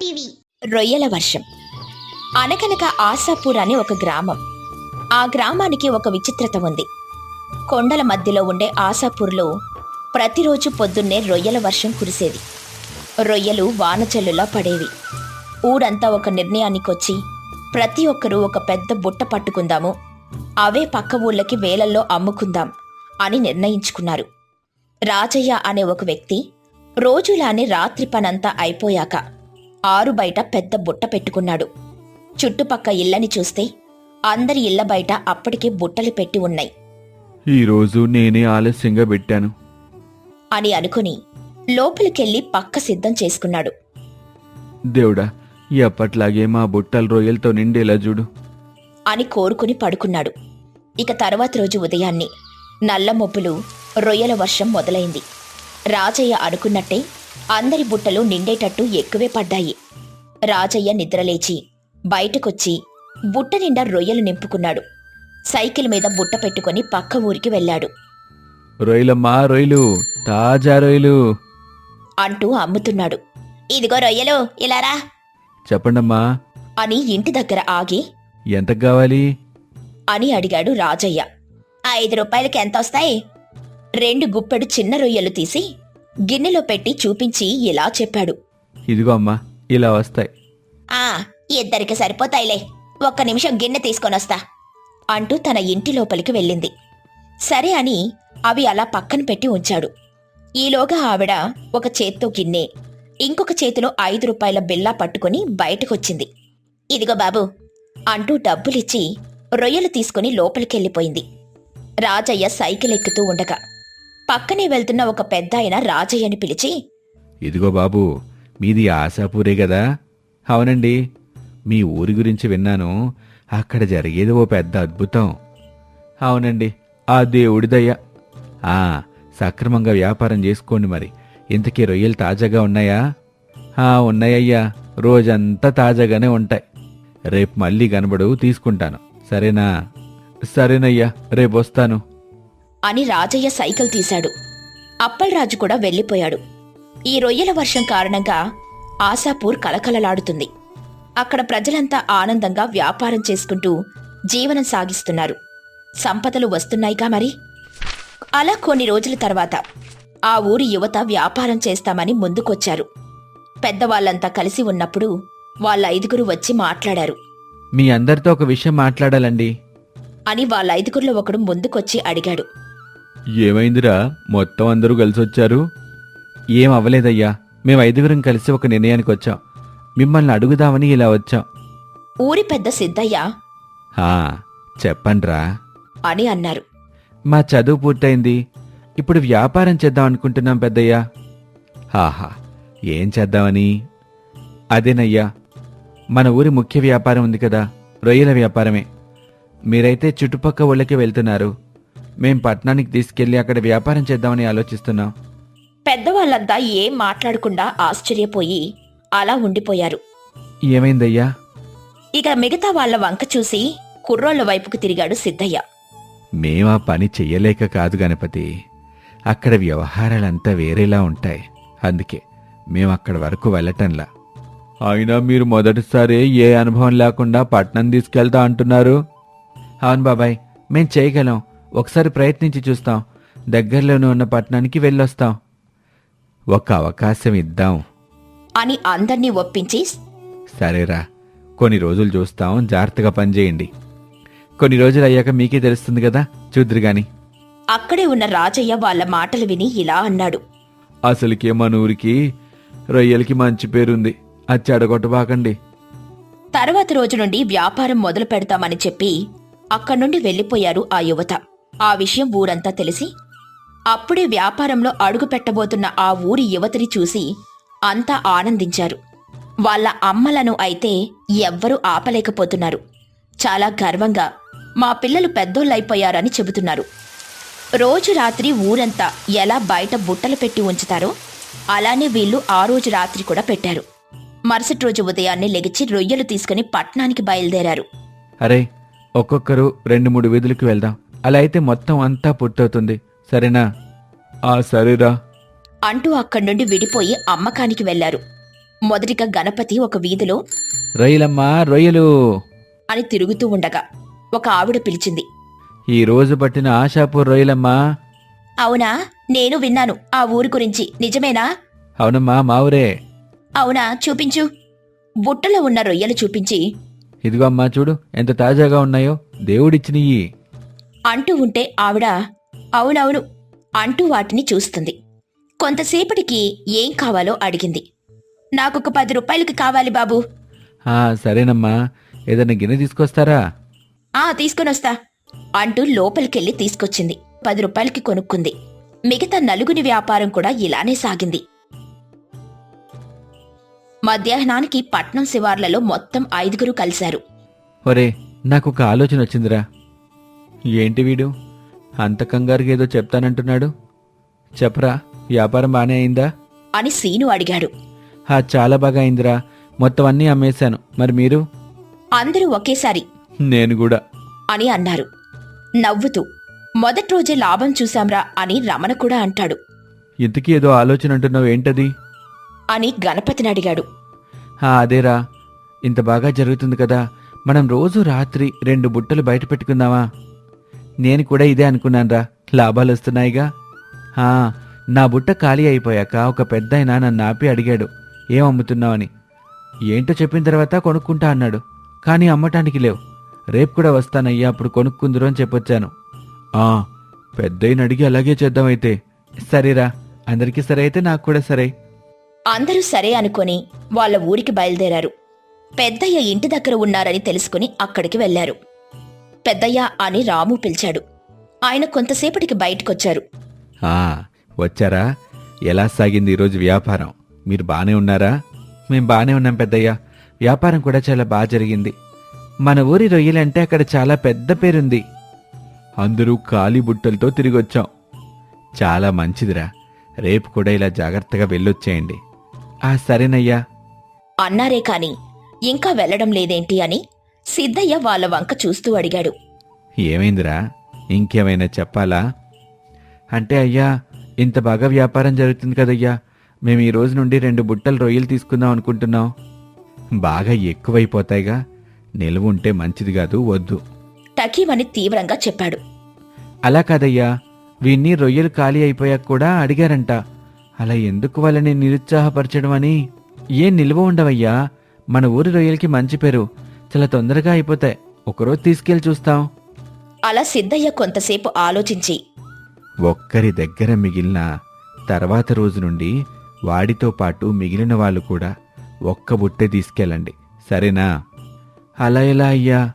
TV. రొయ్యల వర్షం. అనకనక ఆశాపూర్ అనే ఒక గ్రామం. ఆ గ్రామానికి ఒక విచిత్రత ఉంది. కొండల మధ్యలో ఉండే ఆశాపూర్లో ప్రతిరోజు పొద్దున్నే రొయ్యల వర్షం కురిసేది. రొయ్యలు వానచల్లులా పడేవి. ఊరంతా ఒక నిర్ణయానికొచ్చి ప్రతి ఒక్కరూ ఒక పెద్ద బుట్ట పట్టుకుందాము. అవే పక్క ఊళ్ళకి వేలల్లో అమ్ముకుందాం అని నిర్ణయించుకున్నారు. రాజయ్య అనే ఒక వ్యక్తి రోజులానే రాత్రి పనంతా అయిపోయాక ఆరు బయట పెద్ద బుట్ట పెట్టుకున్నాడు. చుట్టుపక్క ఇళ్ళని చూస్తే అందరి ఇళ్ళ బయట అప్పటికే బుట్టలు పెట్టి ఉన్నాయి. ఈరోజు నేనే ఆలస్యంగా పెట్టాను. అని అనుకుని లోపలికెళ్ళి పక్క సిద్ధం చేసుకున్నాడు. దేవుడా ఎప్పట్లాగే మా బుట్టలు రొయ్యలతో నిండేలా చూడు. అని కోరుకుని పడుకున్నాడు. ఇక తర్వాత రోజు ఉదయాన్నే నల్ల మొబ్బులు రొయ్యల వర్షం మొదలైంది. రాజయ్య అనుకున్నట్టే అందరి బుట్టలు నిండేటట్టు ఎక్కువే పడ్డాయి. రాజయ్య నిద్రలేచి బయటకొచ్చి బుట్ట నిండా రొయ్యలు నింపుకున్నాడు. సైకిల్ మీద బుట్ట పెట్టుకొని పక్క ఊరికి వెళ్ళాడు. రొయ్యలమ్మా రొయ్యలు తాజా రొయ్యలు. అంటూ అమ్ముతున్నాడు. ఇదిగో రొయ్యలు ఇలారా చెప్పండమ్మా. అని ఇంటి దగ్గర ఆగి ఎంత కావాలి? అని అడిగాడు రాజయ్య. ఐదు రూపాయలకి ఎంత వస్తాయి రెండు గుప్పెడు చిన్న రొయ్యలు తీసి గిన్నెలో పెట్టి చూపించి ఇలా చెప్పాడు. ఇదిగో అమ్మా ఇలా వస్తాయి. ఆ ఇద్దరికి సరిపోతాయిలే. ఒక్క నిమిషం గిన్నె తీసుకొనొస్తా అంటూ తన ఇంటి లోపలికి వెళ్ళింది. సరే అని అవి అలా పక్కన పెట్టి ఉంచాడు. ఈలోగా ఆవిడ ఒక చేత్తో గిన్నె ఇంకొక చేతిలో ఐదు రూపాయల బిల్లా పట్టుకుని బయటకొచ్చింది. ఇదిగో బాబు అంటూ డబ్బులిచ్చి రొయ్యలు తీసుకుని లోపలికెళ్ళిపోయింది. రాజయ్య సైకిల్ ఎక్కుతూ ఉండగా పక్కనే వెళ్తున్న ఒక పెద్ద ఆయన రాజయ్యని పిలిచి ఇదిగో బాబు మీది ఆశాపూరే కదా అవునండి. మీ ఊరి గురించి విన్నాను. అక్కడ జరిగేది ఓ పెద్ద అద్భుతం. అవునండి. ఆ దేవుడిదయ్యా ఆ సక్రమంగా వ్యాపారం చేసుకోండి మరి. ఇంతకీ రొయ్యలు తాజాగా ఉన్నాయా? ఆ ఉన్నాయ్యా. రోజంతా తాజాగానే ఉంటాయి. రేపు మళ్ళీ కనబడు తీసుకుంటాను. సరేనా? సరేనయ్యా. రేపు వస్తాను. అని రాజయ్య సైకిల్ తీశాడు. అప్పలరాజు కూడా వెళ్ళిపోయాడు. ఈ రొయ్యల వర్షం కారణంగా ఆశాపూర్ కలకలలాడుతుంది. అక్కడ ప్రజలంతా ఆనందంగా వ్యాపారం చేసుకుంటూ జీవనం సాగిస్తున్నారు. సంపదలు వస్తున్నాయిగా మరి? అలా కొన్ని రోజుల తర్వాత ఆ ఊరి యువత వ్యాపారం చేస్తామని ముందుకొచ్చారు. పెద్దవాళ్ళంతా కలిసి ఉన్నప్పుడు వాళ్ళ ఐదుగురు వచ్చి మాట్లాడారు. మీ అందరితో ఒక విషయం మాట్లాడాలండి. అని వాళ్ళ ఐదుగురిలో ఒకడు ముందుకొచ్చి అడిగాడు. ఏమైందిరా? మొత్తం అందరూ కలిసి వచ్చారు ఏం అవ్వలేదయ్యా మేము ఐదుగురం కలిసి ఒక నిర్ణయానికి వచ్చాం. మిమ్మల్ని అడుగుదామని ఇలా వచ్చాం. ఊరి పెద్ద సిద్ధయ్య. హా చెప్పండ్రా. అని అన్నారు. మా చదువు పూర్తయింది. ఇప్పుడు వ్యాపారం చేద్దాం అనుకుంటున్నాం పెద్దయ్యా. హాహా ఏం చేద్దామని? అదేనయ్యా మన ఊరి ముఖ్య వ్యాపారం ఉంది కదా రొయ్యల వ్యాపారమే. మీరైతే చుట్టుపక్క ఊళ్ళకి వెళ్తున్నారు. మేం పట్టణానికి తీసుకెళ్ళి అక్కడ వ్యాపారం చేద్దామని ఆలోచిస్తున్నాం. పెద్దవాళ్ళంతా ఏం మాట్లాడకుండా ఆశ్చర్యపోయి అలా ఉండిపోయారు. ఏమైందయ్యా? ఇక మిగతా వాళ్ళ వంక చూసి కుర్రోళ్ళ వైపుకు తిరిగాడు సిద్ధయ్య. మేమా పని చెయ్యలేక కాదు గణపతి. అక్కడ వ్యవహారాలంతా వేరేలా ఉంటాయి. అందుకే మేము అక్కడ వరకు వెళ్ళటంలా. అయినా మీరు మొదటిసారి ఏ అనుభవం లేకుండా పట్నం తీసుకెళ్తా అంటున్నారు? అవును బాబాయ్ మేం చేయగలం. ఒకసారి ప్రయత్నించి చూస్తాం. దగ్గరలోనే ఉన్న పట్టణానికి వెళ్ళొస్తాం. ఒక అవకాశం ఇద్దాం. అని అందర్నీ ఒప్పించి సరేరా. కొన్ని రోజులు చూస్తాం. జాగ్రత్తగా పనిచేయండి. కొన్ని రోజులు అయ్యాక మీకే తెలుస్తుంది కదా. చూద్దరు గాని. అక్కడే ఉన్న రాజయ్య వాళ్ళ మాటలు విని ఇలా అన్నాడు. అసలుకే మన ఊరికి రొయ్యలకి మంచి పేరుంది. అది చెడగొట్టబాకండి తర్వాత రోజు నుండి వ్యాపారం మొదలు పెడతామని చెప్పి అక్కడి నుండి వెళ్ళిపోయారు ఆ యువత. ఆ విషయం ఊరంతా తెలిసి అప్పుడే వ్యాపారంలో అడుగు పెట్టబోతున్న ఆ ఊరి యువతిని చూసి అంతా ఆనందించారు. వాళ్ళ అమ్మలను అయితే ఎవ్వరూ ఆపలేకపోతున్నారు. చాలా గర్వంగా మా పిల్లలు పెద్దోళ్ళైపోయారని చెబుతున్నారు. రోజు రాత్రి ఊరంతా ఎలా బయట బుట్టలు పెట్టి ఉంచుతారో అలానే వీళ్ళు ఆ రోజు రాత్రి కూడా పెట్టారు. మరుసటి రోజు ఉదయాన్నే లెగిచి రొయ్యలు తీసుకుని పట్నానికి బయలుదేరారు. అరే ఒక్కొక్కరు రెండు మూడు వీధులకు వెళ్దాం. అలా అయితే మొత్తం అంతా పుట్టవుతుంది. సరేనా? ఆ సరేరా. అంటూ అక్కడి నుండి విడిపోయి అమ్మకానికి వెళ్ళారు మొదటిగా గణపతి ఒక వీధిలో రొయ్యలమ్మా రొయ్యలు. అని తిరుగుతూ ఉండగా ఒక ఆవిడ పిలిచింది. ఈ రోజు పట్టిన ఆశాపూర్ రొయ్యలమ్మా. అవునా? నేను విన్నాను. ఆ ఊరు గురించి. నిజమేనా? అవునమ్మా మా ఊరే. అవునా? చూపించు. బుట్టలో ఉన్న రొయ్యలు చూపించి ఇదిగో అమ్మా చూడు ఎంత తాజాగా ఉన్నాయో. దేవుడిచ్చినయి అంటూ ఉంటే ఆవిడ అవునవును అంటూ వాటిని చూస్తుంది. కొంతసేపటికి ఏం కావాలో అడిగింది. నాకొక పది రూపాయలకి కావాలి బాబు. సరేనమ్మా. ఏదైనా గిన్నె తీసుకొస్తారా? ఆ తీసుకొనొస్తా. అంటూ లోపలికెళ్ళి తీసుకొచ్చింది. పది రూపాయలకి కొనుక్కుంది. మిగతా నలుగుని వ్యాపారం కూడా ఇలానే సాగింది. మధ్యాహ్నానికి పట్నం శివార్లలో మొత్తం ఐదుగురు కలిశారు. ఒరే నాకు ఒక ఆలోచన వచ్చిందిరా. ఏంటి వీడు? అంత కంగారుగా ఏదో చెప్తానంటున్నాడు. చెప్పరా వ్యాపారం బానే అయిందా? అని సీను అడిగాడు. హా చాలా బాగా అయిందిరా. మొత్తం అన్నీ అమ్మేశాను. మరి మీరు? అందరూ ఒకేసారి. నేను కూడా. అని అన్నారు. నవ్వుతూ మొదటి రోజే లాభం చూశాంరా అని రమణ కూడా అంటాడు. ఇంతకీ ఏదో ఆలోచన అంటున్నావు ఏంటది? అని గణపతిని అడిగాడు. హా అదేరా. ఇంత బాగా జరుగుతుంది కదా. మనం రోజు రాత్రి రెండు బుట్టలు బయట పెట్టుకుందామా? నేను కూడా ఇదే అనుకున్నానురా. లాభాలు వస్తున్నాయిగా. హా నా బుట్ట ఖాళీ అయిపోయాక ఒక పెద్ద నన్ను ఆపి అడిగాడు ఏం అమ్ముతున్నావని ఏంటో చెప్పిన తర్వాత కొనుక్కుంటా అన్నాడు. కానీ అమ్మటానికి లేవు. రేపు కూడా వస్తానయ్యా అప్పుడు కొనుక్కుందురు అని చెప్పొచ్చాను. ఆ పెద్దయిన అడిగి అలాగే చేద్దామైతే సరేరా అందరికీ సరే అయితే నాకు కూడా సరే. అందరూ సరే అనుకొని వాళ్ళ ఊరికి బయలుదేరారు. పెద్దయ్య ఇంటి దగ్గర ఉన్నారని తెలుసుకుని అక్కడికి వెళ్ళారు పెద్దయ్య అని రాము పిలిచాడు. ఆయన కొంతసేపటికి బయటకొచ్చారు. ఆ వచ్చారా? ఎలా సాగింది ఈరోజు వ్యాపారం? మీరు బానే ఉన్నారా? మేం బానే ఉన్నాం పెద్దయ్య. వ్యాపారం కూడా చాలా బాగా జరిగింది. మన ఊరి రొయ్యలంటే అక్కడ చాలా పెద్ద పేరుంది. అందరూ ఖాళీ బుట్టలతో తిరిగొచ్చాం. చాలా మంచిదిరా. రేపు కూడా ఇలా జాగ్రత్తగా వెళ్ళొచ్చేయండి. ఆ సరేనయ్యా. అన్నారే కాని ఇంకా వెళ్ళడం లేదేంటి అని సిద్ధయ్య వాళ్ళ వంక చూస్తూ అడిగాడు. ఏమైందిరా? ఇంకేమైనా చెప్పాలా? అంటే అయ్యా ఇంత బాగా వ్యాపారం జరుగుతుంది కదయ్యా. మేము ఈ రోజు నుండి రెండు బుట్టలు రొయ్యలు తీసుకుందాం అనుకుంటున్నాం. బాగా ఎక్కువైపోతాయిగా. నిల్వ ఉంటే మంచిది కాదు వద్దు. టకీమని తీవ్రంగా చెప్పాడు. అలా కాదయ్యా. వీన్ని రొయ్యలు ఖాళీ అయిపోయాక కూడా అడిగారంట. అలా ఎందుకు వాళ్ళని నిరుత్సాహపరచడం అని? ఏం నిల్వ ఉండవయ్యా. మన ఊరి రొయ్యలకి మంచి పేరు. చాలా తొందరగా అయిపోతాయి. ఒకరోజు తీసుకెళ్ళి చూస్తాం. అలా సిద్ధయ్య కొంతసేపు ఆలోచించి ఒక్కరి దగ్గర మిగిలిన తర్వాత రోజు నుండి వాడితో పాటు మిగిలిన వాళ్ళు కూడా ఒక్క బుట్టే తీసుకెళ్ళండి. సరేనా? అలా ఎలా అయ్యా?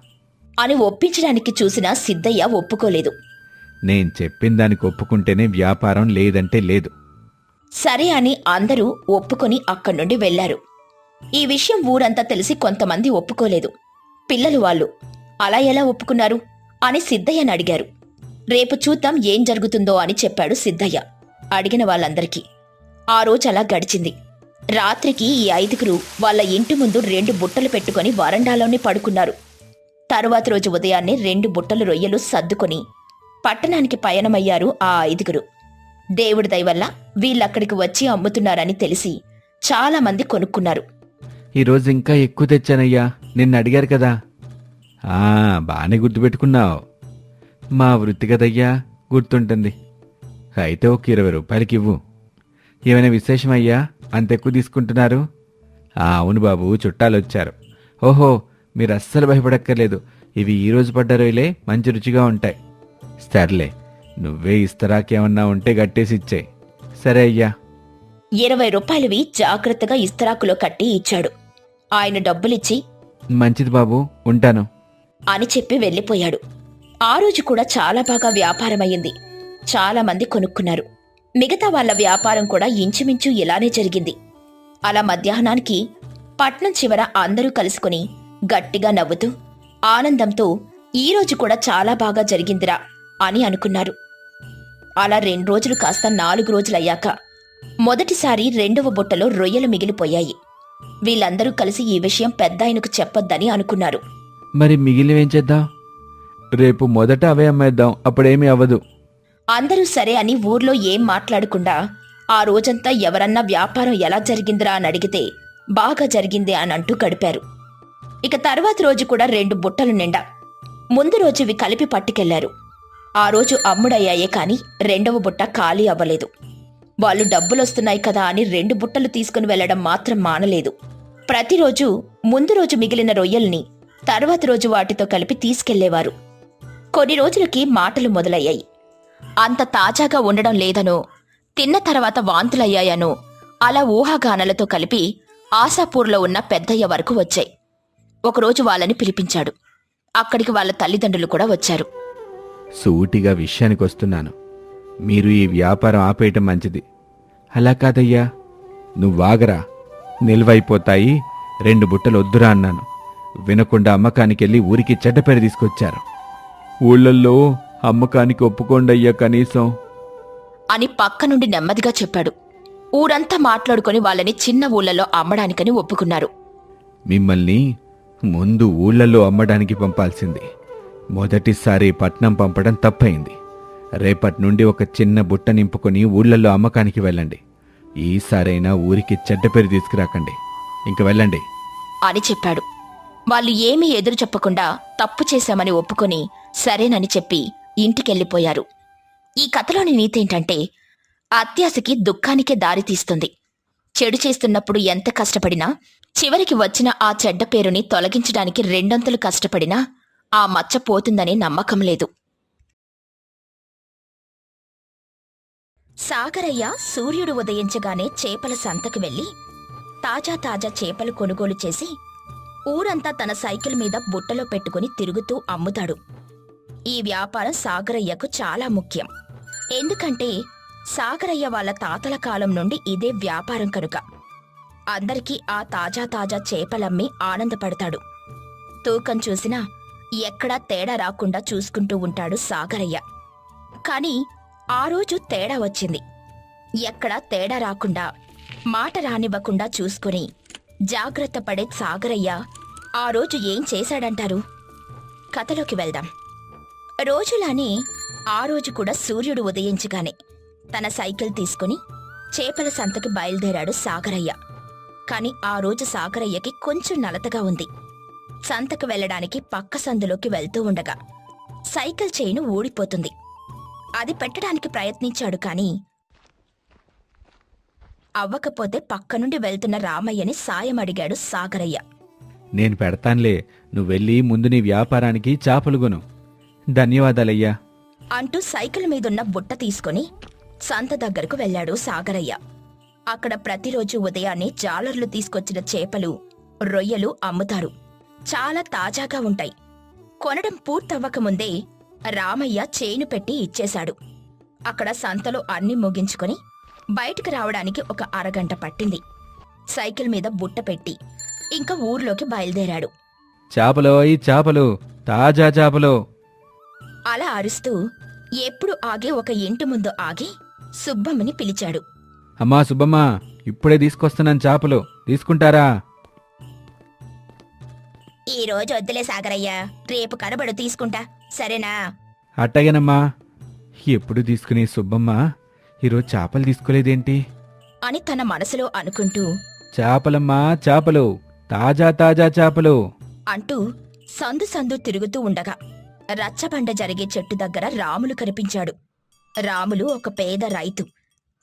అని ఒప్పించడానికి చూసిన సిద్ధయ్య ఒప్పుకోలేదు. నేను చెప్పిన దానికి ఒప్పుకుంటేనే వ్యాపారం లేదంటే లేదు. సరే అని అందరూ ఒప్పుకొని అక్కడి నుండి వెళ్ళారు ఈ విషయం ఊరంతా తెలిసి కొంతమంది ఒప్పుకోలేదు. పిల్లలు వాళ్ళు. అలా ఎలా ఒప్పుకున్నారు? అని సిద్ధయ్యని అడిగారు. రేపు చూద్దాం ఏం జరుగుతుందో అని చెప్పాడు సిద్ధయ్య. అడిగిన వాళ్ళందరికీ. ఆ రోజు అలా గడిచింది. రాత్రికి ఈ ఐదుగురు వాళ్ళ ఇంటి ముందు రెండు బుట్టలు పెట్టుకొని వరండాలోనే పడుకున్నారు. తరువాత రోజు ఉదయాన్నే రెండు బుట్టలు రొయ్యలు సర్దుకొని పట్టణానికి పయనమయ్యారు ఆ ఐదుగురు. దేవుడి దయవల్ల వీళ్ళక్కడికి వచ్చి అమ్ముతున్నారని తెలిసి చాలామంది కొనుక్కున్నారు. ఈరోజు ఇంకా ఎక్కువ తెచ్చానయ్యా. నిన్ను అడిగారు కదా. ఆ బాగానే గుర్తుపెట్టుకున్నావు మా వృత్తి కదయ్యా గుర్తుంటుంది. అయితే ఒక ఇరవై రూపాయలకి ఇవ్వు. ఏమైనా విశేషం అయ్యా? అంత ఎక్కువ తీసుకుంటున్నారు? ఆ అవును బాబు చుట్టాలు వచ్చారు. ఓహో మీరు అస్సలు భయపడక్కర్లేదు. ఇవి ఈ రోజు పడ్డ రొయ్యలే మంచి రుచిగా ఉంటాయి. సర్లే నువ్వే ఇస్తరాకేమన్నా ఉంటే గట్టేసి ఇచ్చేయి. సరే అయ్యా. ఇరవై రూపాయలవి జాగ్రత్తగా ఇస్తరాకులో కట్టి ఇచ్చాడు. ఆయన డబ్బులిచ్చి మంచిది బాబు ఉంటాను. అని చెప్పి వెళ్ళిపోయాడు. ఆ రోజు కూడా చాలా బాగా వ్యాపారమయ్యింది. చాలా మంది కొనుక్కున్నారు. మిగతా వాళ్ళ వ్యాపారం కూడా ఇంచుమించు ఇలానే జరిగింది. అలా మధ్యాహ్నానికి పట్నం చివర అందరూ కలుసుకుని గట్టిగా నవ్వుతూ ఆనందంతో ఈ రోజు కూడా చాలా బాగా జరిగిందిరా అని అనుకున్నారు. అలా రెండు రోజులు కాస్త నాలుగు రోజులయ్యాక మొదటిసారి రెండవ బుట్టలో రొయ్యలు మిగిలిపోయాయి. వీళ్ళందరూ కలిసి ఈ విషయం పెద్దాయనకు చెప్పొద్దని అనుకున్నారు. మరి మిగిలివేం చేద్దాం? రేపు మొదట అవే అమ్మేద్దాం అప్పుడేమీ అవ్వదు. అందరూ సరే అని ఊర్లో ఏం మాట్లాడకుండా ఆ రోజంతా ఎవరన్నా వ్యాపారం ఎలా జరిగిందిరా అని అడిగితే బాగా జరిగింది అని అంటూ గడిపారు. ఇక తర్వాత రోజు కూడా రెండు బుట్టలు నిండా ముందు రోజు ఇవి కలిపి పట్టుకెళ్ళారు. ఆ రోజు అమ్ముడయ్యాయే కాని రెండవ బుట్ట ఖాళీ అవ్వలేదు. వాళ్ళు డబ్బులొస్తున్నాయి కదా అని రెండు బుట్టలు తీసుకుని వెళ్ళడం మాత్రం మానలేదు. ప్రతిరోజు ముందు రోజు మిగిలిన రొయ్యల్ని తర్వాత రోజు వాటితో కలిపి తీసుకెళ్ళేవారు. కొన్ని రోజులకి మాటలు మొదలయ్యాయి. అంత తాజాగా ఉండడం లేదనో తిన్న తర్వాత వాంతులయ్యాయనో అలా ఊహాగానాలతో కలిపి ఆశాపూర్లో ఉన్న పెద్దయ్య వరకు వచ్చాయి. ఒకరోజు వాళ్ళని పిలిపించాడు. అక్కడికి వాళ్ళ తల్లిదండ్రులు కూడా వచ్చారు. సూటిగా విషయానికి వస్తున్నాను మీరు ఈ వ్యాపారం ఆపేయటం మంచిది. అలా కాదయ్యా. నువ్వాగరా. నిల్వైపోతాయి. రెండు బుట్టలు వద్దురా అన్నాను. వినకుండా అమ్మకానికి వెళ్ళి ఊరికి చెడ్డ పేరు తీసుకొచ్చారు. ఊళ్ళల్లో అమ్మకానికి ఒప్పుకోండి అయ్యా కనీసం. అని పక్క నుండి నెమ్మదిగా చెప్పాడు. ఊరంతా మాట్లాడుకొని వాళ్ళని చిన్న ఊళ్ళలో అమ్మడానికని ఒప్పుకున్నారు. మిమ్మల్ని ముందు ఊళ్ళల్లో అమ్మడానికి పంపాల్సింది. మొదటిసారి పట్నం పంపడం తప్పయింది రేపటి నుండి ఒక చిన్న బుట్ట నింపుకొని ఊళ్ళల్లో అమ్మకానికి వెళ్ళండి. ఈసారైనా ఊరికి చెడ్డ పేరు తీసుకురాకండి. ఇంక వెళ్ళండి. అని చెప్పాడు. వాళ్ళు ఏమీ ఎదురు చెప్పకుండా తప్పు చేశామని ఒప్పుకొని సరేనని చెప్పి ఇంటికెళ్ళిపోయారు. ఈ కథలోని నీతేంటంటే అత్యాశకి దుఃఖానికే దారి తీస్తుంది. చెడు చేస్తున్నప్పుడు ఎంత కష్టపడినా చివరికి వచ్చిన ఆ చెడ్డ పేరుని తొలగించడానికి రెండొంతులు కష్టపడినా ఆ మచ్చ పోతుందనే నమ్మకం లేదు. సాగరయ్య సూర్యుడు ఉదయించగానే చేపల సంతకు వెళ్ళి తాజా తాజా చేపలు కొనుగోలు చేసి ఊరంతా తన సైకిల్ మీద బుట్టలో పెట్టుకుని తిరుగుతూ అమ్ముతాడు. ఈ వ్యాపారం సాగరయ్యకు చాలా ముఖ్యం. ఎందుకంటే సాగరయ్య వాళ్ళ తాతల కాలం నుండి ఇదే వ్యాపారం కనుక. అందరికీ ఆ తాజా తాజా చేపలమ్మి ఆనందపడతాడు. తూకం చూసినా ఎక్కడా తేడా రాకుండా చూసుకుంటూ ఉంటాడు సాగరయ్య. కాని ఆ రోజు తేడా వచ్చింది. ఎక్కడా తేడా రాకుండా మాట రానివ్వకుండా చూసుకుని జాగ్రత్త పడే సాగరయ్య ఆ రోజు ఏం చేశాడంటారు? కథలోకి వెళ్దాం. రోజులానే ఆ రోజు కూడా సూర్యుడు ఉదయించగానే తన సైకిల్ తీసుకుని చేపల సంతకి బయలుదేరాడు సాగరయ్య. కాని ఆ రోజు సాగరయ్యకి కొంచెం నలతగా ఉంది. సంతకు వెళ్ళడానికి పక్క సందులోకి వెళ్తూ ఉండగా సైకిల్ చైను ఊడిపోతుంది. అది పెట్టడానికి ప్రయత్నించాడు కాని అవ్వకపోతే పక్క నుండి వెళ్తున్న రామయ్యని సాయం అడిగాడు సాగరయ్య. నేను పెడతాన్లే నువ్వెళ్ళి ముందు నీ వ్యాపారానికి చేపలు కొను. ధన్యవాదాలయ్యా. అంటూ సైకిల్ మీదున్న బుట్ట తీసుకుని సంత దగ్గరకు వెళ్ళాడు సాగరయ్య. అక్కడ ప్రతిరోజు ఉదయాన్నే జాలర్లు తీసుకొచ్చిన చేపలు రొయ్యలు అమ్ముతారు. చాలా తాజాగా ఉంటాయి. కొనడం పూర్తవ్వకముందే రామయ్య చేను పెట్టి ఇచ్చేశాడు. అక్కడ సంతలో అన్ని ముగించుకొని బయటకు రావడానికి ఒక అరగంట పట్టింది. సైకిల్ మీద బుట్ట పెట్టి ఇంకా ఊర్లోకి బయలుదేరాడు. చేపలో ఈ చేపలు తాజా చేపలు. అలా అరుస్తూ ఎప్పుడు ఆగే ఒక ఇంటి ముందు ఆగి సుబ్బమ్మని పిలిచాడు. అమ్మా సుబ్బమ్మ ఇప్పుడే తీసుకొస్తున్నాను చేపలు. తీసుకుంటారా? ఈ రోజు వద్దులే సాగరయ్యా రేపు కనబడు తీసుకుంటా. సరేనా? అట్టగేనమ్మా. ఎప్పుడు తీసుకునే సుబ్బమ్మ ఈరోజు చేపలు తీసుకోలేదేంటి? అని తన మనసులో అనుకుంటూ చేపలమ్మా చేపలు తాజా తాజా చేపలు. అంటూ సందు సందు తిరుగుతూ ఉండగా రచ్చబండ జరిగే చెట్టు దగ్గర రాములు కనిపించాడు. రాములు ఒక పేద రైతు.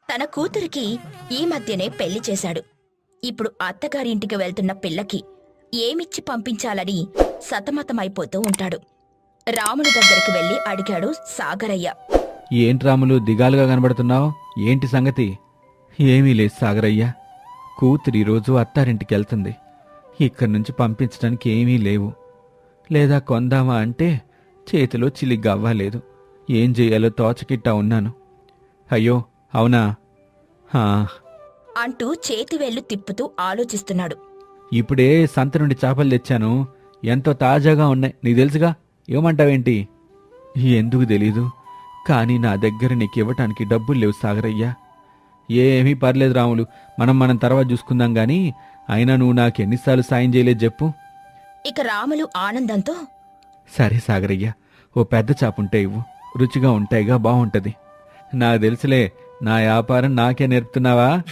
తన కూతురికి ఈ మధ్యనే పెళ్ళి చేశాడు. ఇప్పుడు అత్తగారింటికి వెళ్తున్న పిల్లకి ఏమిచ్చి పంపించాలని సతమతమైపోతూ ఉంటాడు. రాములు దగ్గరికి వెళ్ళి అడిగాడు సాగరయ్య. ఏంటి రాములు దిగాలుగా కనబడుతున్నావు? ఏంటి సంగతి? ఏమీ లేదు సాగరయ్యా. కూతురు ఈరోజు అత్తారింటికి వెళ్తుంది. ఇక్కడి నుంచి పంపించడానికి ఏమీ లేవు. లేదా కొందామా అంటే చేతిలో చిలి గవ్వలేదు ఏం చేయాలో తోచకిట్టా ఉన్నాను. అయ్యో అవునా? హా, అంటూ చేతివేళ్ళు తిప్పుతూ ఆలోచిస్తున్నాడు. ఇప్పుడే సంత నుండి చేపలు తెచ్చాను. ఎంతో తాజాగా ఉన్నాయి. నీకు తెలుసుగా? ఏమంటావేంటి? ఎందుకు తెలీదు. కానీ నా దగ్గర నీకు ఇవ్వటానికి డబ్బులు లేవు సాగరయ్యా. ఏమీ పర్లేదు రాములు. మనం మనం తర్వాత చూసుకుందాం గాని అయినా నువ్వు నాకు ఎన్నిసార్లు సాయం చేయలేదు చెప్పు. ఇక రాములు ఆనందంతో సరే సాగరయ్య ఓ పెద్ద చాపుంటే ఇవ్వు. రుచిగా ఉంటాయిగా బాగుంటది. నాకు తెలుసులే నా వ్యాపారం నాకే నేర్పుతున్నావా?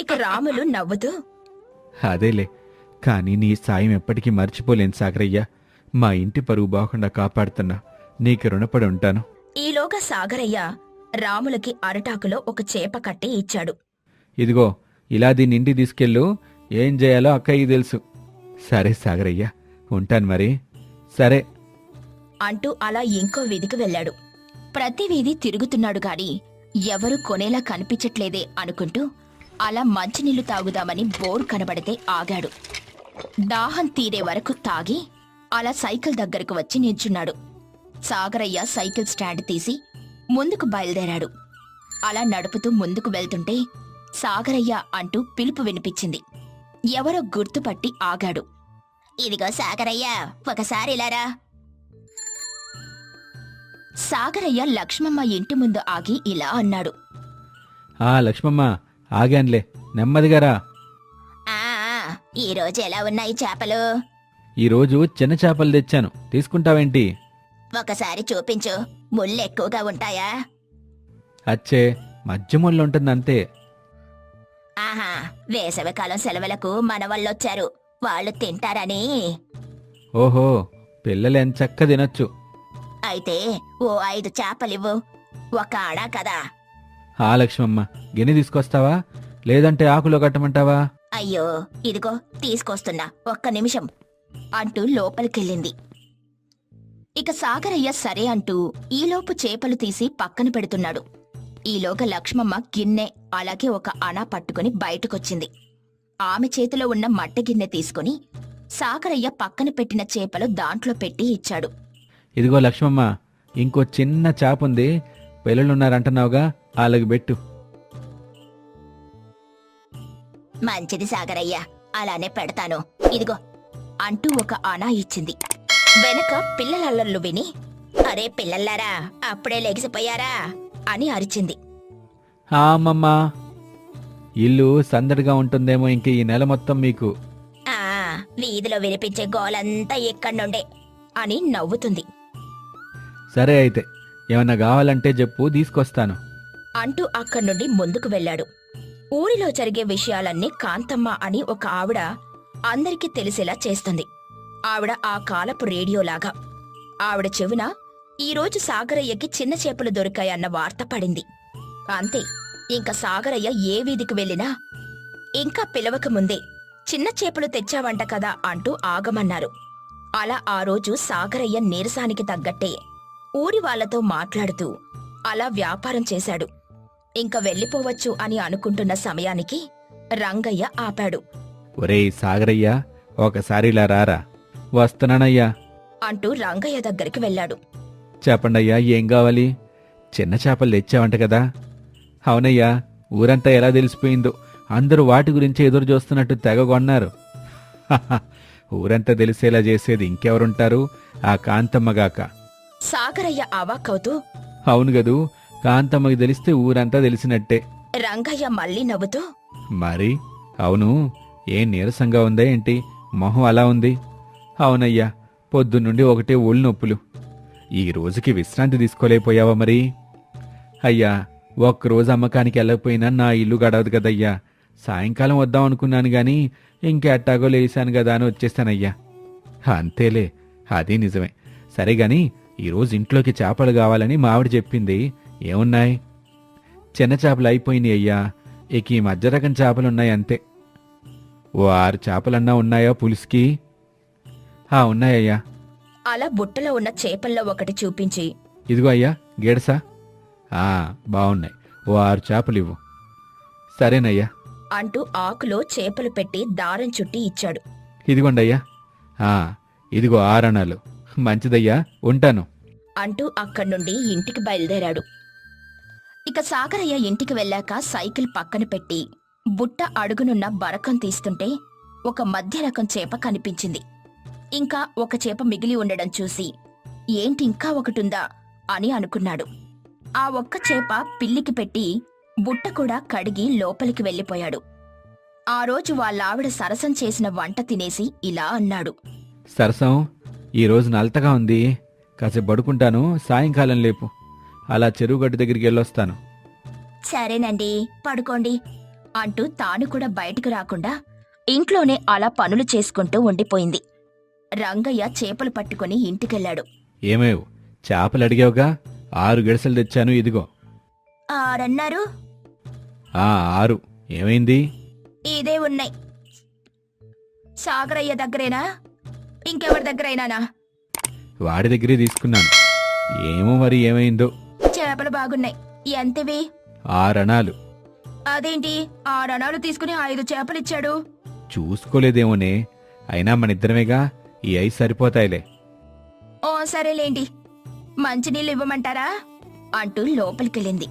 ఇక రాములు నవ్వుతూ అదేలే. కానీ నీ సాయం ఎప్పటికీ మర్చిపోలేను సాగరయ్య. మా ఇంటి పరువు బాగుండా కాపాడుతున్నా. నీకు రుణపడి ఉంటాను. ఈలోగా సాగరయ్య రాములకి అరటాకులో ఒక చేప కట్టి ఇచ్చాడు. ఇదిగో ఇలా దీన్ని ఇంటికి తీసుకెళ్ళు. ఏం చేయాలో అక్కయ్య తెలుసు. సరే సాగరయ్య ఉంటాను మరి. సరే. అంటూ అలా ఇంకో వీధికి వెళ్ళాడు. ప్రతి వీధి తిరుగుతున్నాడు గాని ఎవరు కొనేలా కనిపించట్లేదే అనుకుంటూ అలా మంచినీళ్ళు తాగుదామని బోర్ కనబడితే ఆగాడు. దాహం తీరే వరకు తాగి అలా సైకిల్ దగ్గరకు వచ్చి నిల్చున్నాడు. సాగరయ్య సైకిల్ స్టాండ్ తీసి ముందుకు బయలుదేరాడు. అలా నడుపుతూ ముందుకు వెళ్తుంటే సాగరయ్య అంటూ పిలుపు వినిపించింది. ఎవరో గుర్తుపట్టి ఆగాడు. ఇదిగో సాగరయ్య ఒకసారి ఇలారా సాగరయ్య లక్ష్మమ్మ ఇంటి ముందు ఆగి ఇలా అన్నాడు. ఆ లక్ష్మమ్మ ఆగాన్లే. నెమ్మదిగారా ఆ ఈ రోజు ఎలా ఉన్నాయి చేపలు? ఈరోజు చిన్న చేపలు తెచ్చాను. తీసుకుంటావేంటి? ఒకసారి చూపించు. ముళ్ళు ఎక్కువగా ఉంటాయా? అచ్చే మధ్య ముళ్ళు ఉంటుందంతే. ఆహా వేసవికాలం సెలవులకు మన వాళ్ళొచ్చారు. వాళ్ళు తింటారని. ఓహో పిల్లలు ఎంచక్క తినొచ్చు. అయితే ఓ ఐదు చేపలివ్వు. ఒక ఆడా కదా? ఆ లక్ష్మమ్మ గిన్నె తీసుకొస్తావా? లేదంటే ఆకులో కట్టమంటావా? అయ్యో ఇదిగో తీసుకొస్తున్నా. ఒక్క నిమిషం. అంటూ లోపలికెళ్ళింది. ఇక సాగరయ్య సరే అంటూ ఈలోపు చేపలు తీసి పక్కన పెడుతున్నాడు. ఈలోగా లక్ష్మమ్మ గిన్నె అలాగే ఒక అణ పట్టుకుని బయటకొచ్చింది. ఆమె చేతిలో ఉన్న మట్టి గిన్నె తీసుకుని సాగరయ్య పక్కన పెట్టిన చేపలు దాంట్లో పెట్టి ఇచ్చాడు. ఇదిగో లక్ష్మమ్మ ఇంకో చిన్న చేప ఉంది పిల్లలున్నారంటున్నావుగా అలాగ పెట్టు. మంచిది సాగరయ్య అలానే పెడతాను. ఇదిగో అంటూ ఒక ఆనా ఇచ్చింది. వెనక పిల్లలల్లర్లు విని అరే పిల్లల్లారా అప్పుడే లెగిసిపోయారా అని అరిచింది. ఆ అమ్మమ్మ. ఇల్లు సందడిగా ఉంటుందేమో ఇంక ఈ నెల మొత్తం మీకు. ఆ వీధిలో వినిపించే గోలంతా ఇక్కడి నుండే అని నవ్వుతుంది. సరే అయితే ఏమన్నా కావాలంటే చెప్పు తీసుకొస్తాను. అంటూ అక్కడి నుండి ముందుకు వెళ్ళాడు. ఊరిలో జరిగే విషయాలన్నీ కాంతమ్మ అని ఒక ఆవిడ అందరికీ తెలిసేలా చేస్తుంది. ఆవిడ ఆ కాలపు రేడియోలాగా. ఆవిడ చెవున ఈరోజు సాగరయ్యకి చిన్న చేపలు దొరికాయన్న వార్త పడింది. అంతే ఇంక సాగరయ్య ఏ వీధికి వెళ్ళినా ఇంకా పిలవక ముందే చిన్న చేపలు తెచ్చావంట కదా అంటూ ఆగమన్నారు. అలా ఆ రోజు సాగరయ్య నీరసానికి తగ్గట్టే ఊరి వాళ్ళతో మాట్లాడుతూ అలా వ్యాపారం చేశాడు. ఇంక వెళ్ళిపోవచ్చు అని అనుకుంటున్న సమయానికి రంగయ్య ఆపాడు. ఒరేయ్ సాగరయ్య ఒకసారి ఇలా రారా. వస్తున్నానయ్యా. అంటూ రంగయ్య దగ్గరికి వెళ్ళాడు. చెప్పండయ్యా ఏం కావాలి? చిన్న చేపలు తెచ్చావంట కదా. అవునయ్యా ఊరంతా ఎలా తెలిసిపోయిందో. అందరూ వాటి గురించి ఎదురు చూస్తున్నట్టు తెగ కొన్నారు. ఊరంతా తెలిసేలా చేసేది ఇంకెవరుంటారు? ఆ కాంతమ్మగాక సాగరయ్య అవాక్కవుతూ అవును గదు కాంతమ్మకి తెలిస్తే ఊరంతా తెలిసినట్టే. రంగయ్య మళ్ళీ నవ్వుతూ మరి? అవును. ఏం నీరసంగా ఉందా ఏంటి? మొహం అలా ఉంది. అవునయ్యా పొద్దున్నుండి ఒకటే ఒళ్ళు నొప్పులు. ఈ రోజుకి విశ్రాంతి తీసుకోలేకపోయావా మరి? అయ్యా ఒక్కరోజు అమ్మకానికి వెళ్ళకపోయినా నా ఇల్లు గడవదు కదయ్యా. సాయంకాలం వద్దాం అనుకున్నాను గాని ఇంకెట్టాగో లేశాను కదా అని వచ్చేస్తానయ్యా అంతేలే అది నిజమే. సరే గాని ఈరోజు ఇంట్లోకి చేపలు కావాలని మావిడ చెప్పింది. ఏమున్నాయి? చిన్న చేపలు అయిపోయినాయి అయ్యా. ఇక ఈ మధ్య రకం చేపలున్నాయి అంతే. ఓ ఆరు చేపలన్నా ఉన్నాయా పులుసుకి? ఆ ఉన్నాయ్యా. అలా బుట్టలో ఉన్న చేపల్లో ఒకటి చూపించి. ఇదిగో అయ్యా గేడసా? ఆ బాగున్నాయి ఓ ఆరు చేపలు ఇవ్వు సరేనయ్యా. అంటూ ఆకులో చేపలు పెట్టి దారం చుట్టి ఇచ్చాడు. ఇదిగోండయ్యా. ఆ ఇదిగో ఆరణాలు. మంచిదయ్యా ఉంటాను. అంటూ అక్కడి నుండి ఇంటికి బయలుదేరాడు. ఇక సాగరయ్య ఇంటికి వెళ్ళాక సైకిల్ పక్కన పెట్టి బుట్ట అడుగునున్న బరకం తీస్తుంటే ఒక మధ్య రకం చేప కనిపించింది. ఇంకా ఒక చేప మిగిలి ఉండడం చూసి ఏంటి ఇంకా ఒకటుందా? అని అనుకున్నాడు. ఆ ఒక్క చేప పిల్లికి పెట్టి బుట్ట కూడా కడిగి లోపలికి వెళ్ళిపోయాడు. ఆ రోజు వాళ్ళావిడ సరసం చేసిన వంట తినేసి ఇలా అన్నాడు. సరసం? ఈరోజు నలతగా ఉంది. కాసేపు పడుకుంటాను. సాయంకాలం లేపు. అలా చెరువు గడ్డి దగ్గరికి వెళ్ళొస్తాను. సరేనండి. పడుకోండి. అంటూ తాను కూడా బయటకు రాకుండా ఇంట్లోనే అలా పనులు చేసుకుంటూ ఉండిపోయింది. రంగయ్య చేపలు పట్టుకుని ఇంటికెళ్ళాడు. ఏమేవ్? చేపలు అడిగావుగా? ఆరు గడిసెలు తెచ్చాను ఇదిగో. ఆరన్నారు. ఆ ఆరు. ఏమైంది? ఇదే ఉన్నాయి. సాగరయ్య దగ్గరేనా? ఇంకెవరి దగ్గరైనానా? వాడి దగ్గరే తీసుకున్నాను. ఏమో మరి ఏమైందో. చేపలు బాగున్నాయి. ఎంతవి? ఆరణాలు అదేంటి? ఆరనాలు తీసుకుని ఐదు చేపలిచ్చాడు. చూసుకోలేదేమోనే. అయినా మన ఇద్దరమేగా ఈ ఐదు సరిపోతాయిలే. ఓ సరేలేండి. మంచినీళ్ళు ఇవ్వమంటారా అంటూ లోపలికెళ్ళింది.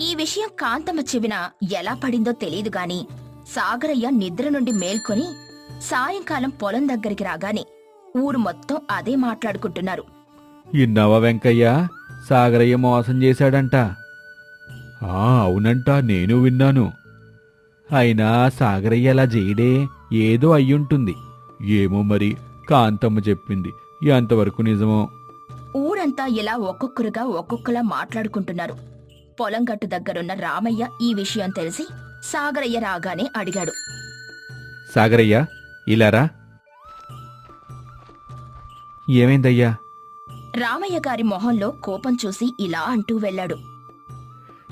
ఈ విషయం కాంతమ్మ చెవిన ఎలా పడిందో తెలియదు గాని సాగరయ్య నిద్ర నుండి మేల్కొని సాయంకాలం పొలం దగ్గరికి రాగానే ఊరు మొత్తం అదే మాట్లాడుకుంటున్నారు. ఇన్నావా వెంకయ్య? సాగరయ్య మోసం చేశాడంట. ఆ అవునంట నేను విన్నాను. అయినా సాగరయ్య అలా చేయడే ఏదో అయ్యుంటుంది. ఏమో మరి కాంతమ్మ చెప్పింది. ఎంతవరకు నిజమో? ఊరంతా ఇలా ఒక్కొక్కరుగా ఒక్కొక్కలా మాట్లాడుకుంటున్నారు. పొలం గట్టు దగ్గరున్న రామయ్య ఈ విషయం తెలిసి సాగరయ్య రాగానే అడిగాడు. సాగరయ్య ఇలారా ఏమైందయ్యా? రామయ్య గారి మొహంలో కోపం చూసి ఇలా అంటూ వెళ్ళాడు.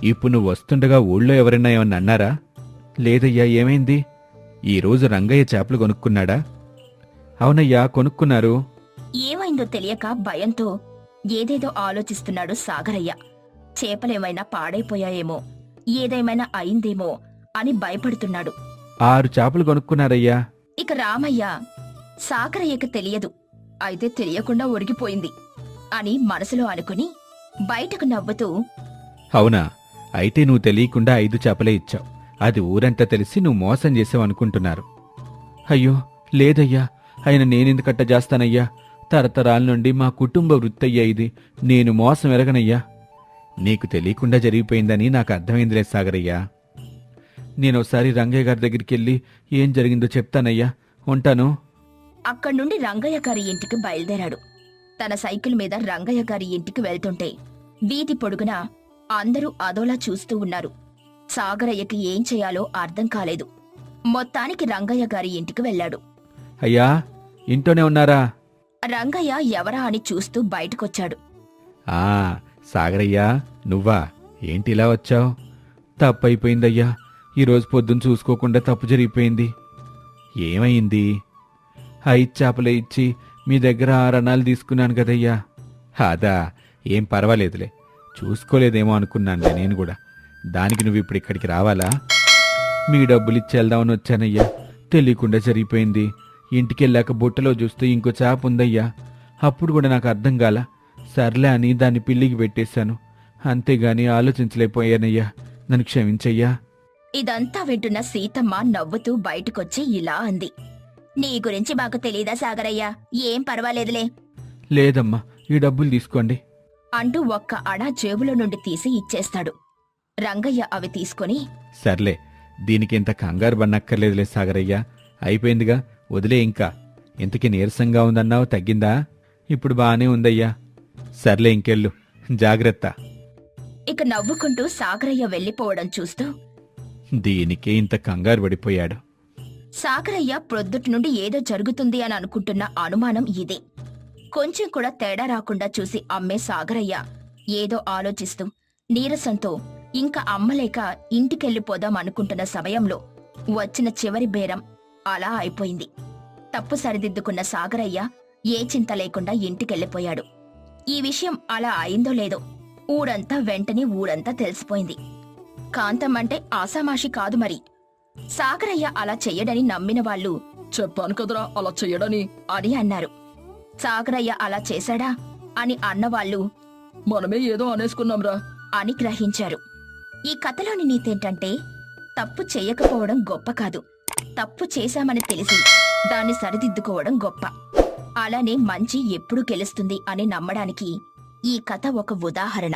ఇప్పుడు నువ్వు వస్తుండగా ఊళ్ళో ఎవరైనా ఏమన్నా అన్నారా? లేదయ్యా ఏమైంది? ఈరోజు రంగయ్య చేపలు కొనుక్కున్నాడా? అవునయ్యా కొనుక్కున్నారు. ఏమైందో తెలియక భయంతో ఏదేదో ఆలోచిస్తున్నాడు సాగరయ్య. చేపలేమైనా పాడైపోయాయేమో ఏదేమైనా అయిందేమో అని భయపడుతున్నాడు. ఆరు చేపలు కొనుక్కున్నారయ్యా. ఇక రామయ్య సాగరయ్యకి తెలియదు. అయితే తెలియకుండా ఒరిగిపోయింది అని మనసులో అనుకుని బయటకు నవ్వుతూ అవునా? అయితే నువ్వు తెలియకుండా ఐదు చేపలే ఇచ్చావు. అది ఊరంతా తెలిసి నువ్వు మోసం చేసావు అనుకుంటున్నారు. అయ్యో లేదయ్యా. ఆయన నేనెందుకట్ట చేస్తానయ్యా? తరతరాల నుండి మా కుటుంబ వృత్తయ్యా ఇది. నేను మోసం ఎరగనయ్యా. నీకు తెలియకుండా జరిగిపోయిందని నాకు అర్థమైందిలే సాగరయ్యా. నేను ఒకసారి రంగయ్య గారి దగ్గరికి వెళ్ళి ఏం జరిగిందో చెప్తానయ్యా. ఉంటాను. అక్కడి నుండి రంగయ్య గారి ఇంటికి బయలుదేరాడు. తన సైకిల్ మీద రంగయ్య గారి ఇంటికి వెళ్తుంటే వీధి పొడుగునా అందరూ అదోలా చూస్తూ ఉన్నారు. సాగరయ్యకి ఏం చేయాలో అర్థం కాలేదు. మొత్తానికి రంగయ్య గారి ఇంటికి వెళ్ళాడు. అయ్యా ఇంట్లోనే ఉన్నారా? రంగయ్య ఎవరా అని చూస్తూ బయటకొచ్చాడు. ఆ సాగరయ్యా నువ్వా? ఏంటి ఇలా వచ్చావు? తప్పైపోయిందయ్యా. ఈరోజు పొద్దున్న చూసుకోకుండా తప్పు జరిగిపోయింది. ఏమైంది? ఐదు చేపలే ఇచ్చి మీ దగ్గర ఆరు అన్నాలు తీసుకున్నాను కదయ్యా. అదా ఏం పర్వాలేదులే. చూసుకోలేదేమో అనుకున్నానులే నేను కూడా. దానికి నువ్వు ఇప్పుడు ఇక్కడికి రావాలా? మీ డబ్బులు ఇచ్చేద్దామని వచ్చానయ్యా. తెలియకుండా జరిగిపోయింది. ఇంటికెళ్ళాక బుట్టలో చూస్తే ఇంకో చేప ఉందయ్యా. అప్పుడు కూడా నాకు అర్థం కాల. సర్లే అని దాన్ని పిల్లికి పెట్టేశాను. అంతేగాని ఆలోచించలేకపోయానయ్యా. నన్ను క్షమించయ్యా. ఇదంతా వింటున్న సీతమ్మ నవ్వుతూ బయటకొచ్చి ఇలా అంది. నీ గురించి మాకు తెలీదా సాగరయ్య? ఏం పర్వాలేదులే. లేదమ్మా ఈ డబ్బులు తీసుకోండి. అంటూ ఒక్క అడ జేబులో నుండి తీసి ఇచ్చేస్తాడు. రంగయ్య అవి తీసుకొని సర్లే దీనికి ఇంత కంగారు పన్నక్కర్లేదులే సాగరయ్యా. అయిపోయిందిగా వదిలే ఇంకా. ఇంతకీ నీరసంగా ఉందన్నావు తగ్గిందా? ఇప్పుడు బానే ఉందయ్యా. సర్లే ఇంకెళ్ళు. జాగ్రత్త. ఇక నవ్వుకుంటూ సాగరయ్య వెళ్ళిపోవడం చూస్తూ దీనికే ఇంత కంగారు పడిపోయాడు. సాగరయ్య ప్రొద్దుటి నుండి ఏదో జరుగుతుంది అని అనుకుంటున్న అనుమానం ఇదే. కొంచెం కూడా తేడా రాకుండా చూసి అమ్మే సాగరయ్య ఏదో ఆలోచిస్తూ నీరసంతో ఇంకా అమ్మలేక ఇంటికెళ్ళిపోదాం అనుకుంటున్న సమయంలో వచ్చిన చివరి బేరం అలా అయిపోయింది. తప్పు సరిదిద్దుకున్న సాగరయ్య ఏ చింత లేకుండా ఇంటికెళ్ళిపోయాడు. ఈ విషయం అలా అయిందో లేదో ఊరంతా వెంటనే ఊరంతా తెలిసిపోయింది. కాంతమ్మంటే ఆసామాషి కాదు మరి. సాగరయ్య అలా చెయ్యడని నమ్మిన వాళ్ళు చెప్పాను కదరా అలా చెయ్యడని అని అన్నారు. సాగరయ్య అలా చేశాడా అని అన్నవాళ్ళు మనమే ఏదో అనేసుకున్నాంరా. అని గ్రహించారు. ఈ కథలోని నీతేంటంటే తప్పు చెయ్యకపోవడం గొప్ప కాదు. తప్పు చేశామని తెలిసి దాన్ని సరిదిద్దుకోవడం గొప్ప. అలానే మంచి ఎప్పుడు గెలుస్తుంది అని నమ్మడానికి ఈ కథ ఒక ఉదాహరణ.